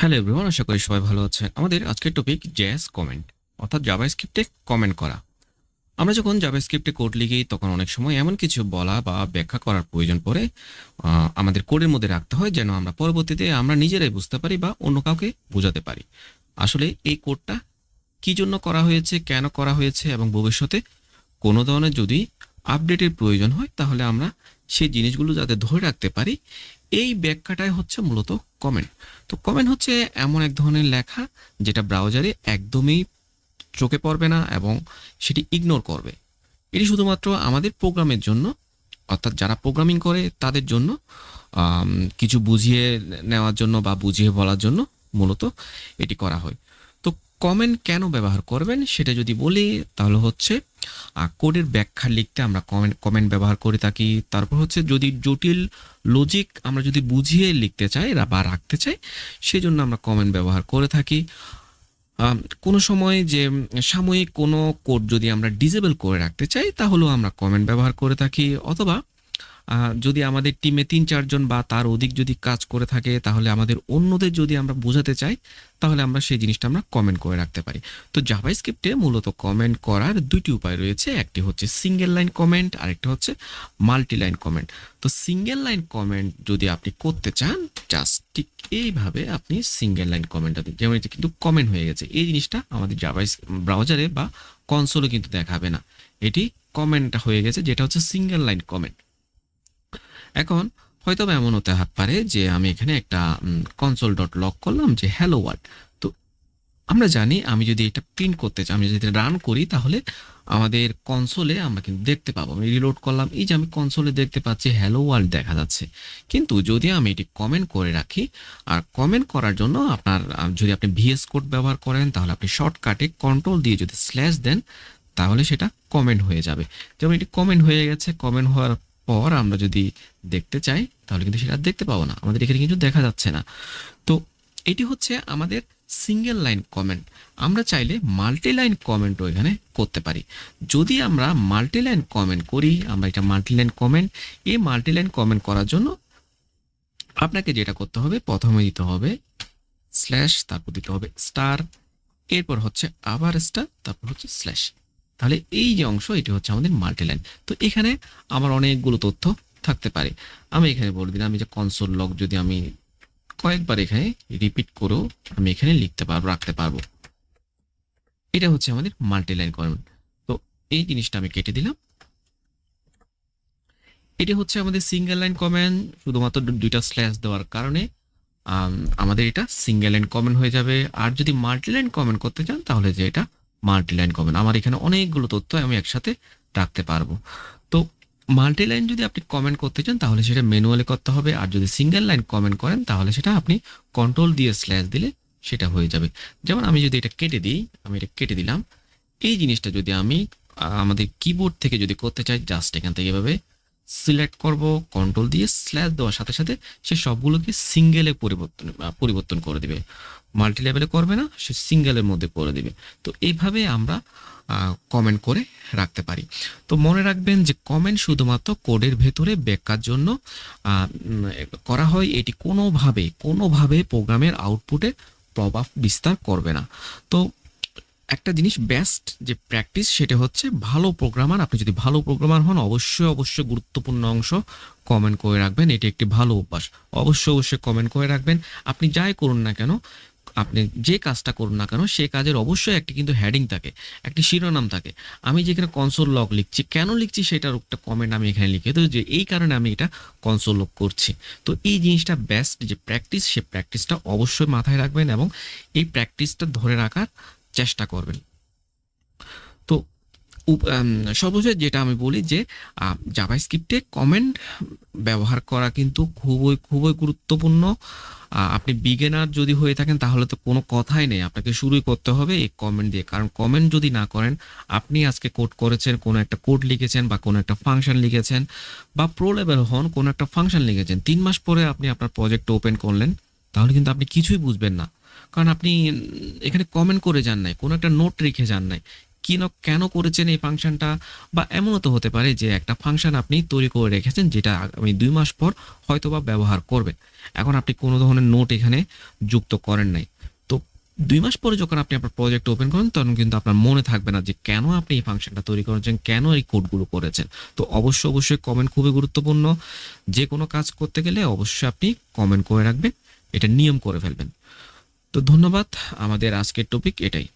Hello everyone আশা করি সবাই ভালো আছেন। আমাদের আজকের টপিক জেএস কমেন্ট অর্থাৎ জাভাস্ক্রিপ্টে কমেন্ট করা। আমরা যখন জাভাস্ক্রিপ্টে কোড লিখি, তখন অনেক সময় এমন কিছু বলা বা ব্যাখ্যা করার প্রয়োজন পড়ে আমাদের কোডের মধ্যে রাখতে হয় যেন আমরা পরবর্তীতে আমরা নিজেরাই বুঝতে পারি বা অন্য কাউকে বোঝাতে পারি। আসলে এই কোডটা কি জন্য করা হয়েছে, কেন করা হয়েছে এবং ভবিষ্যতে কোনো ধরনের যদি আপডেটের প্রয়োজন হয়, তাহলে আমরা সেই জিনিসগুলো যাতে ধরে রাখতে পারি এই ব্যাখ্যাটাই হচ্ছে মূলত কমেন্ট তো কমেন্ট হচ্ছে এমন এক ধরনের লেখা যেটা ব্রাউজারে একদমই চোখে পড়বে না এবং সেটি ইগনোর করবে। এটি শুধুমাত্র আমাদের প্রোগ্রামের জন্য, অর্থাৎ যারা প্রোগ্রামিং করে তাদের জন্য কিছু বুঝিয়ে নেওয়ার জন্য বা বুঝিয়ে বলার জন্য মূলত এটি করা হয়। তো কমেন্ট কেন ব্যবহার করবেন সেটা যদি বলি, তাহলে হচ্ছে কোডের ব্যাখ্যা লিখতে আমরা কমেন্ট কমেন্ট ব্যবহার করে থাকি। তারপর হচ্ছে যদি জটিল লজিক আমরা যদি বুঝিয়ে লিখতে চাই বা রাখতে চাই সেই জন্য আমরা কমেন্ট ব্যবহার করে থাকি। কোনো সময় যে সাময়িক কোনো কোড যদি আমরা ডিজেবল করে রাখতে চাই, তাহলেও আমরা কমেন্ট ব্যবহার করে থাকি, অথবা যদি আমাদের টিমে তিন চারজন বা তার অধিক যদি কাজ করে থাকে, তাহলে আমাদের অন্যদের যদি আমরা বোঝাতে চাই, তাহলে আমরা সেই জিনিসটা আমরা কমেন্ট করে রাখতে পারি। তো জাভাস্ক্রিপ্টে মূলত কমেন্ট করার দুইটি উপায় রয়েছে। একটি হচ্ছে সিঙ্গেল লাইন কমেন্ট আরেকটা হচ্ছে মাল্টি লাইন কমেন্ট তো সিঙ্গেল লাইন কমেন্ট যদি আপনি করতে চান জাস্ট ঠিক এইভাবে আপনি সিঙ্গেল লাইন কমেন্টটা দিন। যেমন কিন্তু কমেন্ট হয়ে গেছে, এই জিনিসটা আমাদের জাভাইস ব্রাউজারে বা কনসোলে কিন্তু দেখাবে না। এটি কমেন্ট হয়ে গেছে, যেটা হচ্ছে সিঙ্গেল লাইন কমেন্ট এখন হয়তো এমন হতে হাত পারে যে আমি এখানে একটা কনসোল ডট লক করলাম যে হ্যালো ওয়ার্ড তো আমরা জানি আমি যদি এটা প্রিন্ট করতে চাই, আমি যদি রান করি, তাহলে আমাদের কনসোলে আমরা কিন্তু দেখতে পাবো। আমি রিলোড করলাম, এই যে আমি কনসোলে দেখতে পাচ্ছি হ্যালো ওয়ার্ল্ড দেখা যাচ্ছে। কিন্তু যদি আমি এটি কমেন্ট করে রাখি, আর কমেন্ট করার জন্য আপনার যদি আপনি ভিএস কোড ব্যবহার করেন, তাহলে আপনি শর্টকাটে কন্ট্রোল দিয়ে যদি স্ল্যাশ দেন, তাহলে সেটা কমেন্ট হয়ে যাবে। যেমন এটি কমেন্ট হয়ে গেছে কমেন্ট হওয়ার পর আমরা যদি দেখতে চাই, তাহলে কিন্তু সেটা দেখতে পাবো না। আমাদের এখানে কিন্তু দেখা যাচ্ছে না। তো এটি হচ্ছে আমাদের সিঙ্গেল লাইন কমেন্ট আমরা চাইলে মাল্টি লাইন কমেন্টও এখানে করতে পারি। যদি আমরা মাল্টি লাইন কমেন্ট করি, আমরা এটা মাল্টি লাইন কমেন্ট এই মাল্টি লাইন কমেন্ট করার জন্য আপনাকে যেটা করতে হবে, প্রথমে দিতে হবে স্ল্যাশ তারপর দিতে হবে স্টার এরপর হচ্ছে আবার স্টার তারপর হচ্ছে স্ল্যাশ তাহলে এই যে অংশ, এটি হচ্ছে আমাদের মাল্টি লাইন তো এখানে আমার অনেকগুলো তথ্য থাকতে পারে। আমি এখানে বলে দিলাম যে কনসোল লগ যদি আমি কয়েকবার এখানে রিপিট করেও আমি এখানে লিখতে পারব, রাখতে পারব। এটা হচ্ছে আমাদের মাল্টি লাইন কমেন্ট তো এই জিনিসটা আমি কেটে দিলাম। এটি হচ্ছে আমাদের সিঙ্গেল লাইন কমেন্ট শুধুমাত্র দুইটা স্ল্যাশ দেওয়ার কারণে আমাদের এটা সিঙ্গেল লাইন কমেন্ট হয়ে যাবে। আর যদি মাল্টি লাইন কমেন্ট করতে চান, তাহলে যে এটা মাল্টি লাইন কমেন্ট আমার এখানে অনেকগুলো তথ্য আমি একসাথে রাখতে পারব। তো মাল্টি লাইন যদি আপনি কমেন্ট করতে চান, তাহলে সেটা ম্যানুয়ালি করতে হবে। আর যদি সিঙ্গেল লাইন কমেন্ট করেন, তাহলে সেটা আপনি কন্ট্রোল দিয়ে স্ল্যাশ দিলে সেটা হয়ে যাবে। যেমন আমি যদি এটা কেটে দিই, আমি এটা কেটে দিলাম। এই জিনিসটা যদি আমি আমাদের কিবোর্ড থেকে যদি করতে চাই জাস্ট এখান থেকে এভাবে সিলেক্ট করব কন্ট্রোল দিয়ে স্ল্যাশ দেওয়ার সাথে সাথে সে সবগুলোকে সিঙ্গেলে পরিবর্তন পরিবর্তন করে দিবে। মাল্টি লেভেলে করবে না, সে সিঙ্গেলের মধ্যে করে দিবে। তো এইভাবে আমরা কমেন্ট করে রাখতে পারি। তো মনে রাখবেন যে কমেন্ট শুধুমাত্র কোডের ভেতরে ব্যাখ্যার জন্য করা হয়। এটি কোনোভাবে কোনোভাবে প্রোগ্রামের আউটপুটে প্রভাব বিস্তার করবে না। তো একটা জিনিস বেস্ট যে প্র্যাকটিস সেটা হচ্ছে ভালো প্রোগ্রামার আপনি যদি ভালো প্রোগ্রামার হন, অবশ্যই অবশ্যই গুরুত্বপূর্ণ অংশ কমেন্ট করে রাখবেন। এটি একটি ভালো অভ্যাস। অবশ্যই অবশ্যই কমেন্ট করে রাখবেন। আপনি যাই করুন না কেন, আপনি যে কাজটা করুন না কেন, সে কাজের অবশ্যই একটি কিন্তু হ্যাডিং থাকে, একটি শিরোনাম থাকে। আমি যেখানে কনসোল লগ লিখছি, কেন লিখছি সেটার একটা কমেন্ট আমি এখানে লিখে তো যে এই কারণে আমি এটা কনসোল লগ করছি। তো এই জিনিসটা বেস্ট যে প্র্যাকটিস সে প্র্যাকটিসটা অবশ্যই মাথায় রাখবেন এবং এই প্র্যাকটিসটা ধরে রাখার চেষ্টা করবেন। তো সর্বশেষ যেটা আমি বলি যে জাভাস্ক্রিপ্টে কমেন্ট ব্যবহার করা কিন্তু খুবই খুবই গুরুত্বপূর্ণ। আপনি বিগিনার যদি হয়ে থাকেন, তাহলে তো কোনো কথাই নেই। আপনাকে শুরুই করতে হবে এই কমেন্ট দিয়ে। কারণ কমেন্ট যদি না করেন, আপনি আজকে কোড করেছেন, কোনো একটা কোড লিখেছেন বা কোনো একটা ফাংশন লিখেছেন বা প্রো লেভেল হন, কোনো একটা ফাংশন লিখেছেন, তিন মাস পরে আপনি আপনার প্রজেক্ট ওপেন করলেন, তাহলে কিন্তু আপনি কিছুই বুঝবেন না। কারণ আপনি এখানে কমেন্ট করে যান নাই, কোনো একটা নোট রেখে যান নাই কিন কেন করেছেন এই ফাংশনটা বা এমনও তো হতে পারে যে একটা ফাংশন আপনি তৈরি করে রেখেছেন যেটা আগামী দুই মাস পর হয়তোবা ব্যবহার করবেন। এখন আপনি কোনো ধরনের নোট এখানে যুক্ত করেন নাই। তো দুই মাস পরে যখন আপনি আপনার প্রজেক্ট ওপেন করেন, তখন কিন্তু আপনার মনে থাকবে না যে কেন আপনি এই ফাংশনটা তৈরি করেছেন, কেন এই কোডগুলো করেছেন। তো অবশ্যই অবশ্যই কমেন্ট খুবই গুরুত্বপূর্ণ। যে কোনো কাজ করতে গেলে অবশ্যই আপনি কমেন্ট করে রাখবেন, এটা নিয়ম করে ফেলবেন। তো ধন্যবাদ আমাদের আজকের টপিক এটাই।